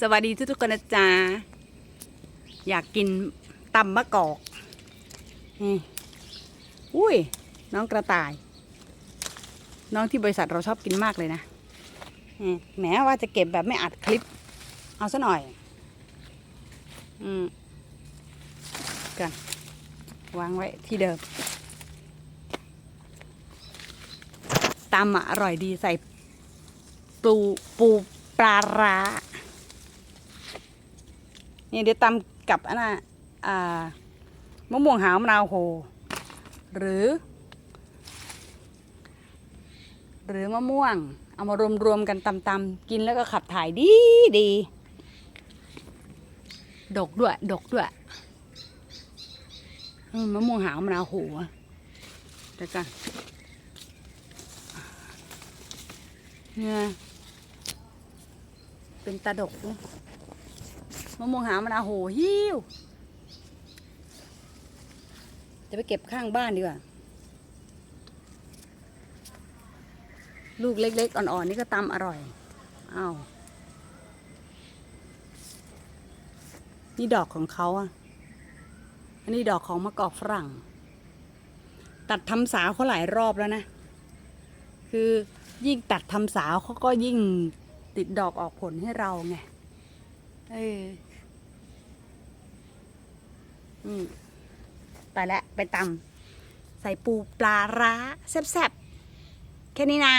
สวัสดีทุกๆคนนะจ๊ะอยากกินตำมะกอกนี่อุ้ย น้องกระต่าย น้องที่บริษัทเราชอบกินมากเลยนะแหมว่าจะเก็บแบบไม่อัดคลิป เอาซะหน่อย อืมกันวางไว้ที่เดิมตำอะอร่อยดีใส่ปูปูปลาร้า นี่เดี๋ยวตำกับอันน่ะอ่ามะม่วงหาวมะนาวโห หรือ หรือมะม่วง เอามารวมๆกันตำๆกินแล้วก็ขับถ่ายดีดีดกด้วย ดกด้วยมะม่วงหาวมะนาวโหอะเดี๋ยวกันเนี่ยเป็นตาดกนะ มะม่วงหามะนอาโหหิวจะไปเก็บข้างบ้านดีกว่า ลูกเล็กๆ อ่อนๆ นี่ก็ตำอร่อย อ้าว นี่ดอกของเขาอะ อันนี้ดอกของมะกอกฝรั่ง ตัดทำสาวเขาหลายรอบแล้วนะ คือยิ่งตัดทำสาวเขาก็ยิ่งติดดอกออกผลให้เราไง เออ อืมไปแล้วไปตำใส่ปูปลาร้าแซ่บๆ แค่นี้นะ